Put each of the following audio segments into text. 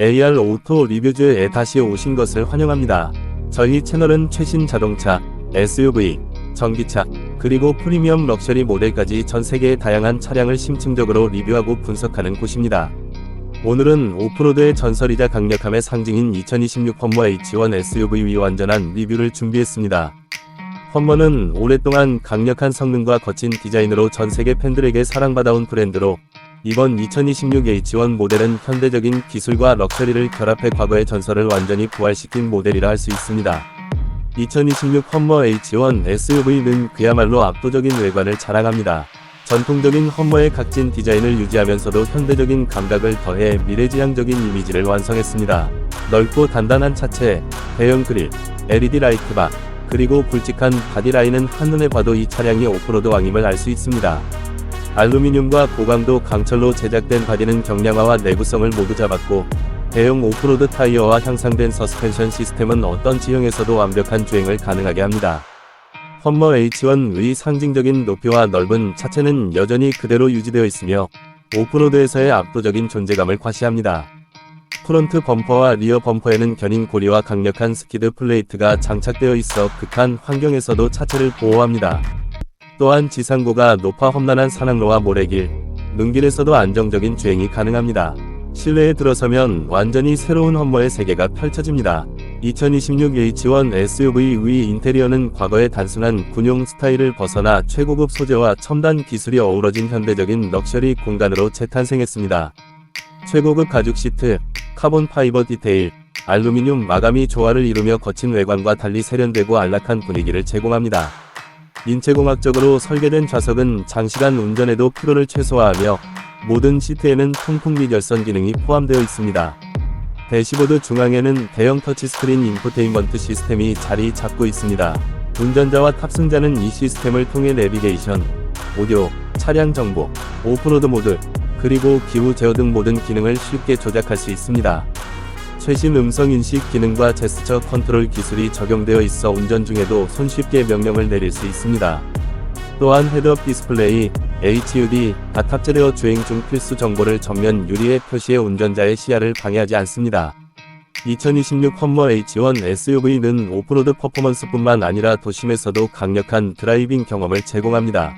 AR 오토 리뷰즈에 다시 오신 것을 환영합니다. 저희 채널은 최신 자동차, SUV, 전기차, 그리고 프리미엄 럭셔리 모델까지 전 세계의 다양한 차량을 심층적으로 리뷰하고 분석하는 곳입니다. 오늘은 오프로드의 전설이자 강력함의 상징인 2026 험머 H1 SUV 위 완전한 리뷰를 준비했습니다. 험머는 오랫동안 강력한 성능과 거친 디자인으로 전 세계 팬들에게 사랑받아온 브랜드로 이번 2026 H1 모델은 현대적인 기술과 럭셔리를 결합해 과거의 전설을 완전히 부활시킨 모델이라 할 수 있습니다. 2026 험머 H1 SUV는 그야말로 압도적인 외관을 자랑합니다. 전통적인 험머의 각진 디자인을 유지하면서도 현대적인 감각을 더해 미래지향적인 이미지를 완성했습니다. 넓고 단단한 차체, 대형 그릴, LED 라이트바, 그리고 굵직한 바디라인은 한눈에 봐도 이 차량이 오프로드 왕임을 알 수 있습니다. 알루미늄과 고강도 강철로 제작된 바디는 경량화와 내구성을 모두 잡았고 대형 오프로드 타이어와 향상된 서스펜션 시스템은 어떤 지형에서도 완벽한 주행을 가능하게 합니다. 험머 H1의 상징적인 높이와 넓은 차체는 여전히 그대로 유지되어 있으며 오프로드에서의 압도적인 존재감을 과시합니다. 프론트 범퍼와 리어 범퍼에는 견인 고리와 강력한 스키드 플레이트가 장착되어 있어 극한 환경에서도 차체를 보호합니다. 또한 지상고가 높아 험난한 산악로와 모래길, 눈길에서도 안정적인 주행이 가능합니다. 실내에 들어서면 완전히 새로운 험머의 세계가 펼쳐집니다. 2026 H1 SUV 위 인테리어는 과거의 단순한 군용 스타일을 벗어나 최고급 소재와 첨단 기술이 어우러진 현대적인 럭셔리 공간으로 재탄생했습니다. 최고급 가죽 시트, 카본 파이버 디테일, 알루미늄 마감이 조화를 이루며 거친 외관과 달리 세련되고 안락한 분위기를 제공합니다. 인체공학적으로 설계된 좌석은 장시간 운전에도 피로를 최소화하며 모든 시트에는 통풍 및 열선 기능이 포함되어 있습니다. 대시보드 중앙에는 대형 터치스크린 인포테인먼트 시스템이 자리 잡고 있습니다. 운전자와 탑승자는 이 시스템을 통해 내비게이션, 오디오, 차량 정보, 오프로드 모드, 그리고 기후 제어 등 모든 기능을 쉽게 조작할 수 있습니다. 최신 음성 인식 기능과 제스처 컨트롤 기술이 적용되어 있어 운전 중에도 손쉽게 명령을 내릴 수 있습니다. 또한 헤드업 디스플레이, HUD, 다 탑재되어 주행 중 필수 정보를 전면 유리에 표시해 운전자의 시야를 방해하지 않습니다. 2026 험머 H1 SUV는 오프로드 퍼포먼스뿐만 아니라 도심에서도 강력한 드라이빙 경험을 제공합니다.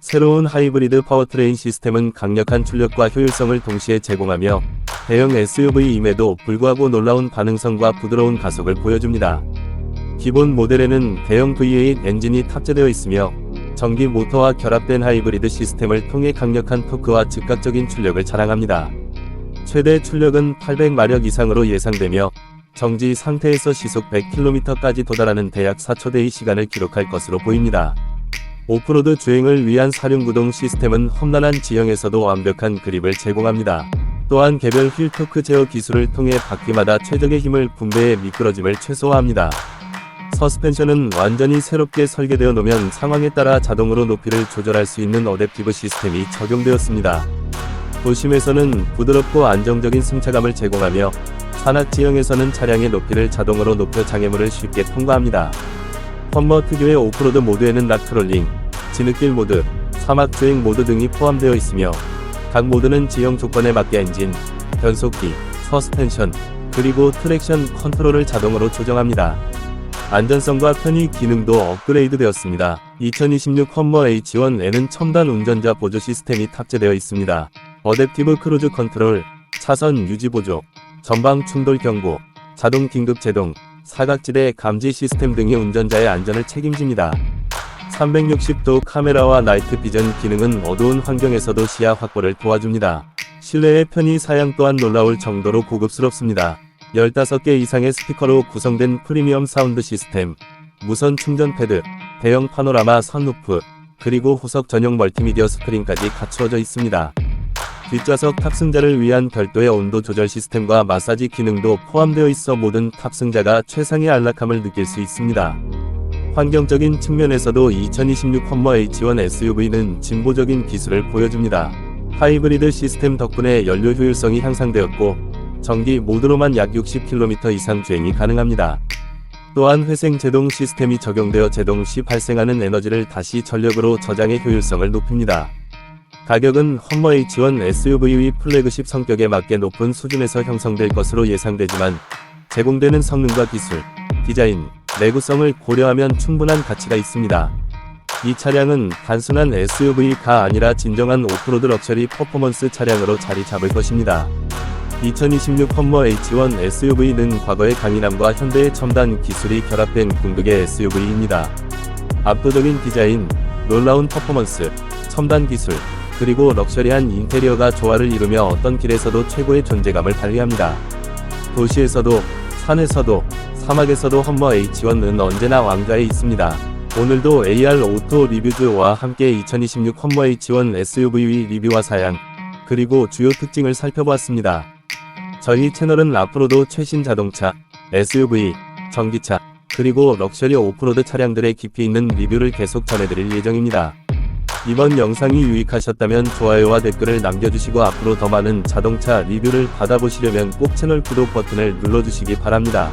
새로운 하이브리드 파워트레인 시스템은 강력한 출력과 효율성을 동시에 제공하며 대형 SUV임에도 불구하고 놀라운 반응성과 부드러운 가속을 보여줍니다. 기본 모델에는 대형 V8 엔진이 탑재되어 있으며 전기 모터와 결합된 하이브리드 시스템을 통해 강력한 토크와 즉각적인 출력을 자랑합니다. 최대 출력은 800마력 이상으로 예상되며 정지 상태에서 시속 100km까지 도달하는 대략 4초대의 시간을 기록할 것으로 보입니다. 오프로드 주행을 위한 사륜구동 시스템은 험난한 지형에서도 완벽한 그립을 제공합니다. 또한 개별 휠 토크 제어 기술을 통해 바퀴마다 최적의 힘을 분배해 미끄러짐을 최소화합니다. 서스펜션은 완전히 새롭게 설계되어 놓으면 상황에 따라 자동으로 높이를 조절할 수 있는 어댑티브 시스템이 적용되었습니다. 도심에서는 부드럽고 안정적인 승차감을 제공하며 산악 지형에서는 차량의 높이를 자동으로 높여 장애물을 쉽게 통과합니다. 험머 특유의 오프로드 모드에는 락트롤링, 진흙길 모드, 사막 주행 모드 등이 포함되어 있으며 각 모드는 지형 조건에 맞게 엔진, 변속기, 서스펜션, 그리고 트랙션 컨트롤을 자동으로 조정합니다. 안전성과 편의 기능도 업그레이드 되었습니다. 2026 험머 H1에는 첨단 운전자 보조 시스템이 탑재되어 있습니다. 어댑티브 크루즈 컨트롤, 차선 유지 보조, 전방 충돌 경고, 자동 긴급 제동, 사각지대 감지 시스템 등이 운전자의 안전을 책임집니다. 360도 카메라와 나이트 비전 기능은 어두운 환경에서도 시야 확보를 도와줍니다. 실내의 편의 사양 또한 놀라울 정도로 고급스럽습니다. 15개 이상의 스피커로 구성된 프리미엄 사운드 시스템, 무선 충전 패드, 대형 파노라마 선루프, 그리고 후석 전용 멀티미디어 스크린까지 갖추어져 있습니다. 뒷좌석 탑승자를 위한 별도의 온도 조절 시스템과 마사지 기능도 포함되어 있어 모든 탑승자가 최상의 안락함을 느낄 수 있습니다. 환경적인 측면에서도 2026 험머 H1 SUV는 진보적인 기술을 보여줍니다. 하이브리드 시스템 덕분에 연료 효율성이 향상되었고 전기 모드로만 약 60km 이상 주행이 가능합니다. 또한 회생 제동 시스템이 적용되어 제동 시 발생하는 에너지를 다시 전력으로 저장해 효율성을 높입니다. 가격은 험머 H1 SUV의 플래그십 성격에 맞게 높은 수준에서 형성될 것으로 예상되지만 제공되는 성능과 기술, 디자인, 내구성을 고려하면 충분한 가치가 있습니다. 이 차량은 단순한 SUV가 아니라 진정한 오프로드 럭셔리 퍼포먼스 차량으로 자리 잡을 것입니다. 2026 험머 H1 SUV는 과거의 강인함과 현대의 첨단 기술이 결합된 궁극의 SUV입니다. 압도적인 디자인, 놀라운 퍼포먼스, 첨단 기술, 그리고 럭셔리한 인테리어가 조화를 이루며 어떤 길에서도 최고의 존재감을 발휘합니다. 도시에서도, 산에서도, 사막에서도 험머 H1은 언제나 왕좌에 있습니다. 오늘도 AR 오토 리뷰즈와 함께 2026 험머 H1 SUV 리뷰와 사양, 그리고 주요 특징을 살펴보았습니다. 저희 채널은 앞으로도 최신 자동차, SUV, 전기차, 그리고 럭셔리 오프로드 차량들의 깊이 있는 리뷰를 계속 전해드릴 예정입니다. 이번 영상이 유익하셨다면 좋아요와 댓글을 남겨주시고 앞으로 더 많은 자동차 리뷰를 받아보시려면 꼭 채널 구독 버튼을 눌러주시기 바랍니다.